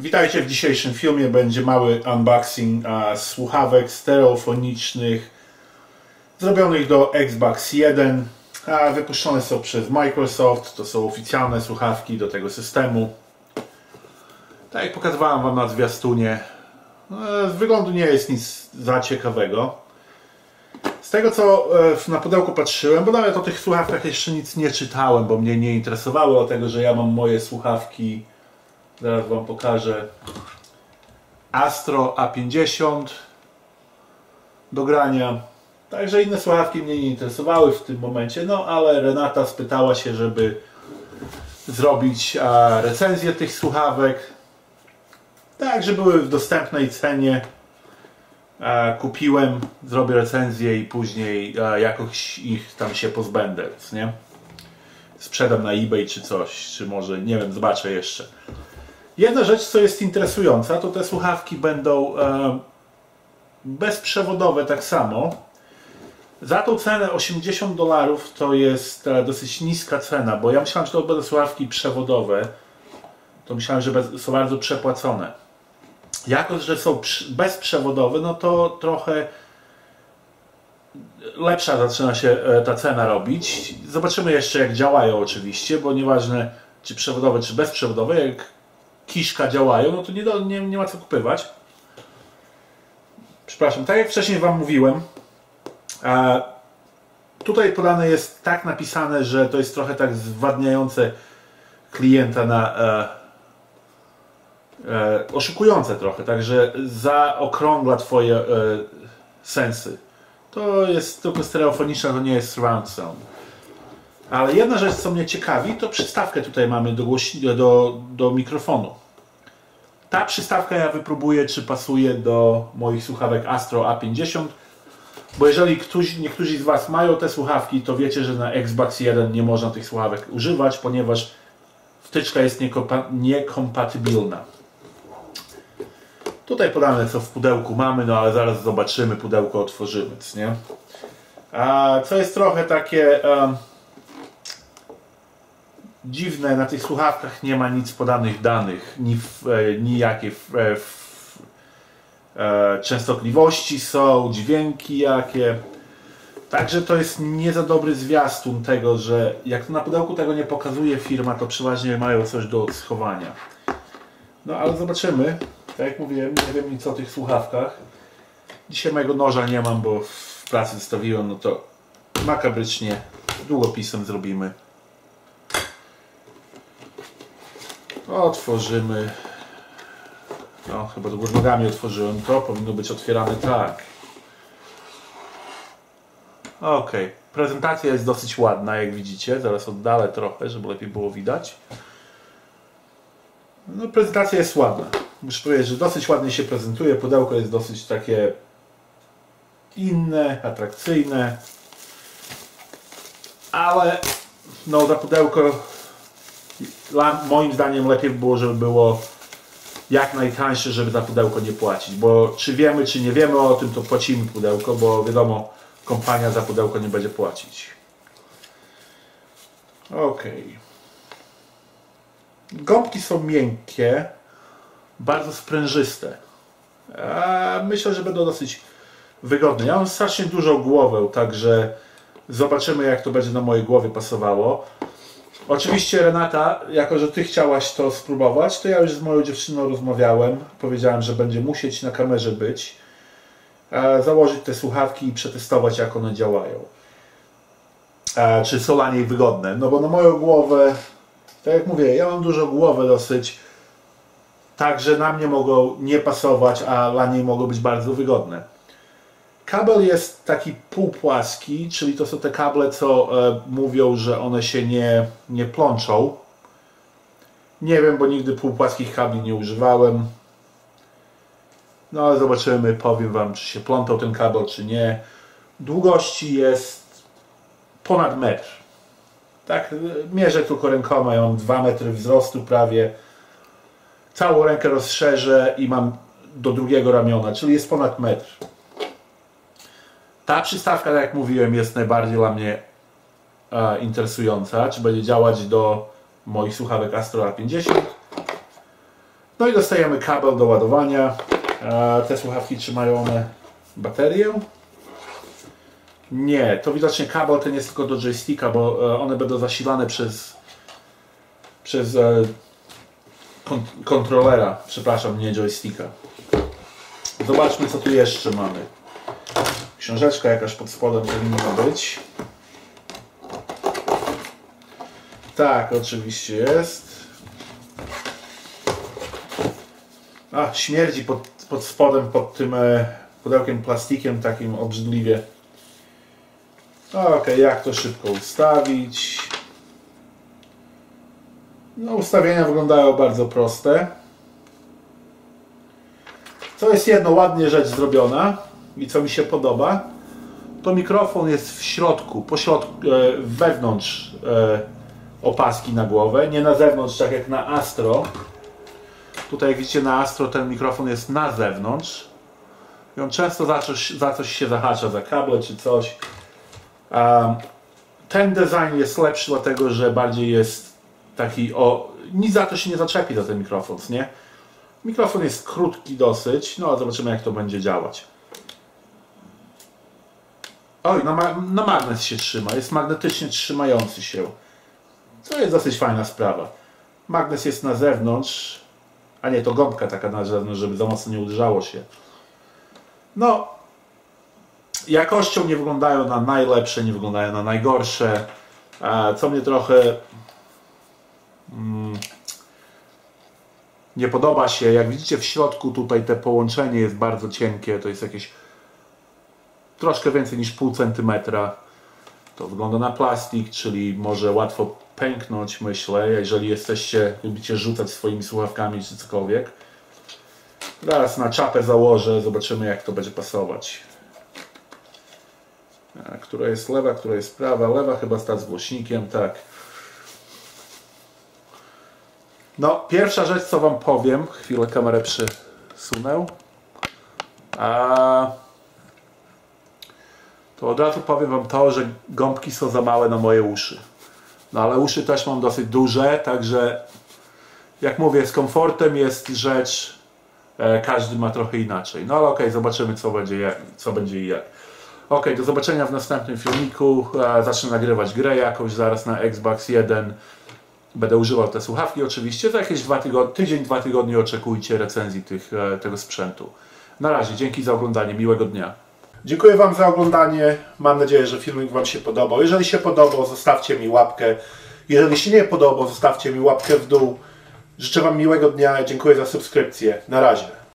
Witajcie w dzisiejszym filmie. Będzie mały unboxing a, słuchawek stereofonicznych zrobionych do Xbox 1. A, wypuszczone są przez Microsoft. To są oficjalne słuchawki do tego systemu. Tak jak pokazywałem Wam na zwiastunie, no, z wyglądu nie jest nic za ciekawego. Z tego co e, na pudełku patrzyłem, bo nawet o tych słuchawkach jeszcze nic nie czytałem, bo mnie nie interesowały o tego, że ja mam moje słuchawki Zaraz Wam pokażę. Astro A50 do grania. Także inne słuchawki mnie nie interesowały w tym momencie, no ale Renata spytała się, żeby zrobić a, recenzję tych słuchawek. Tak, że były w dostępnej cenie. A, kupiłem, zrobię recenzję i później a, jakoś ich tam się pozbędę, nie? Sprzedam na eBay czy coś, czy może, nie wiem, zobaczę jeszcze. Jedna rzecz, co jest interesująca, to te słuchawki będą e, bezprzewodowe tak samo. Za tą cenę 80 dolarów to jest e, dosyć niska cena, bo ja myślałem, że to będą słuchawki przewodowe. To myślałem, że są bardzo przepłacone. Jako, że są bezprzewodowe, no to trochę lepsza zaczyna się e, ta cena robić. Zobaczymy jeszcze jak działają oczywiście, bo nieważne czy przewodowe, czy bezprzewodowe, jak kiszka działają, no to nie, do, nie, nie ma co kupywać. Przepraszam, tak jak wcześniej Wam mówiłem, e, tutaj podane jest tak napisane, że to jest trochę tak zwadniające klienta na e, e, oszukujące trochę, także zaokrągla Twoje e, sensy. To jest tylko stereofoniczne, to nie jest surround sound. Ale jedna rzecz, co mnie ciekawi, to przystawkę tutaj mamy do, do, do mikrofonu. Ta przystawka ja wypróbuję, czy pasuje do moich słuchawek Astro A50. Bo jeżeli niektórzy z Was mają te słuchawki, to wiecie, że na Xbox 1 nie można tych słuchawek używać, ponieważ wtyczka jest niekompatybilna. Tutaj podane co w pudełku mamy, no ale zaraz zobaczymy, pudełko otworzymy, nie? A co jest trochę takie... dziwne, na tych słuchawkach nie ma nic podanych danych, ni, e, ni jakie w, e, w, e, częstotliwości są, dźwięki jakie. Także to jest nie za dobry zwiastun tego, że jak to na pudełku tego nie pokazuje firma, to przeważnie mają coś do schowania. No ale zobaczymy. Tak jak mówiłem, nie wiem nic o tych słuchawkach. Dzisiaj mojego noża nie mam, bo w pracy zostawiłem, no to makabrycznie długopisem zrobimy. Otworzymy. No, chyba do góry nogami otworzyłem to. Powinno być otwierane tak. Ok. Prezentacja jest dosyć ładna, jak widzicie. Zaraz oddalę trochę, żeby lepiej było widać. No, prezentacja jest ładna. Muszę powiedzieć, że dosyć ładnie się prezentuje. Pudełko jest dosyć takie inne, atrakcyjne. Ale no, za pudełko moim zdaniem lepiej by było, żeby było jak najtańsze, żeby za pudełko nie płacić. Bo czy wiemy, czy nie wiemy o tym, to płacimy pudełko, bo wiadomo, kompania za pudełko nie będzie płacić. Ok. Gąbki są miękkie, bardzo sprężyste. A myślę, że będą dosyć wygodne. Ja mam strasznie dużą głowę, także zobaczymy jak to będzie na mojej głowie pasowało. Oczywiście Renata, jako że Ty chciałaś to spróbować, to ja już z moją dziewczyną rozmawiałem. Powiedziałem, że będzie musieć na kamerze być, założyć te słuchawki i przetestować jak one działają. Czy są dla niej wygodne. No bo na moją głowę, tak jak mówię, ja mam dużo głowę dosyć, także na mnie mogą nie pasować, a dla niej mogą być bardzo wygodne. Kabel jest taki półpłaski, czyli to są te kable, co e, mówią, że one się nie, nie plączą. Nie wiem, bo nigdy półpłaskich kabli nie używałem. No ale zobaczymy, powiem Wam, czy się plątał ten kabel, czy nie. Długości jest ponad metr. Tak, mierzę tylko rękoma, ja mam 2 metry wzrostu prawie. Całą rękę rozszerzę i mam do drugiego ramiona, czyli jest ponad metr. Ta przystawka, jak mówiłem, jest najbardziej dla mnie e, interesująca. Czy będzie działać do moich słuchawek Astro A50. No i dostajemy kabel do ładowania. E, Te słuchawki trzymają one baterię. Nie, to widocznie kabel ten jest tylko do joysticka, bo e, one będą zasilane przez przez e, kon kontrolera, przepraszam, nie joysticka. Zobaczmy co tu jeszcze mamy. Książeczka jakaś pod spodem powinna być. Tak, oczywiście jest. A, śmierdzi pod, pod spodem, pod tym e, pudełkiem plastikiem takim obrzydliwie. Okej, jak to szybko ustawić? No, ustawienia wyglądają bardzo proste. Co jest jedno ładnie rzecz zrobiona i co mi się podoba, to mikrofon jest w środku, po środku, e, wewnątrz e, opaski na głowę, nie na zewnątrz, tak jak na Astro. Tutaj jak widzicie na Astro ten mikrofon jest na zewnątrz i on często za coś, za coś się zahacza, za kable czy coś. Ten design jest lepszy dlatego, że bardziej jest taki o... Nic za to się nie zaczepi za ten mikrofon, nie? Mikrofon jest krótki dosyć, no a zobaczymy jak to będzie działać. Oj, na, ma na magnes się trzyma, jest magnetycznie trzymający się. Co jest dosyć fajna sprawa. Magnes jest na zewnątrz, a nie to gąbka taka na zewnątrz, żeby za mocno nie uderzało się. No, jakością nie wyglądają na najlepsze, nie wyglądają na najgorsze. Co mnie trochę mm, nie podoba się, jak widzicie w środku tutaj te połączenie jest bardzo cienkie, to jest jakieś troszkę więcej niż pół centymetra. To wygląda na plastik, czyli może łatwo pęknąć, myślę, jeżeli jesteście, lubicie rzucać swoimi słuchawkami czy cokolwiek. Zaraz na czapę założę, zobaczymy jak to będzie pasować. Która jest lewa, która jest prawa? Lewa chyba sta z głośnikiem, tak. No, pierwsza rzecz co Wam powiem, chwilę kamerę przysunę. A to od razu powiem Wam to, że gąbki są za małe na moje uszy. No ale uszy też mam dosyć duże, także jak mówię, z komfortem jest rzecz, e, każdy ma trochę inaczej. No ale okej, okay, zobaczymy co będzie, jak, co będzie i jak. Ok, do zobaczenia w następnym filmiku. E, zacznę nagrywać grę jakąś zaraz na Xbox 1. Będę używał te słuchawki oczywiście. Za jakieś dwa tygodnie, tydzień, dwa tygodnie oczekujcie recenzji tych, e, tego sprzętu. Na razie, dzięki za oglądanie, miłego dnia. Dziękuję Wam za oglądanie. Mam nadzieję, że filmik Wam się podobał. Jeżeli się podobał, zostawcie mi łapkę. Jeżeli się nie podobał, zostawcie mi łapkę w dół. Życzę Wam miłego dnia. Dziękuję za subskrypcję. Na razie.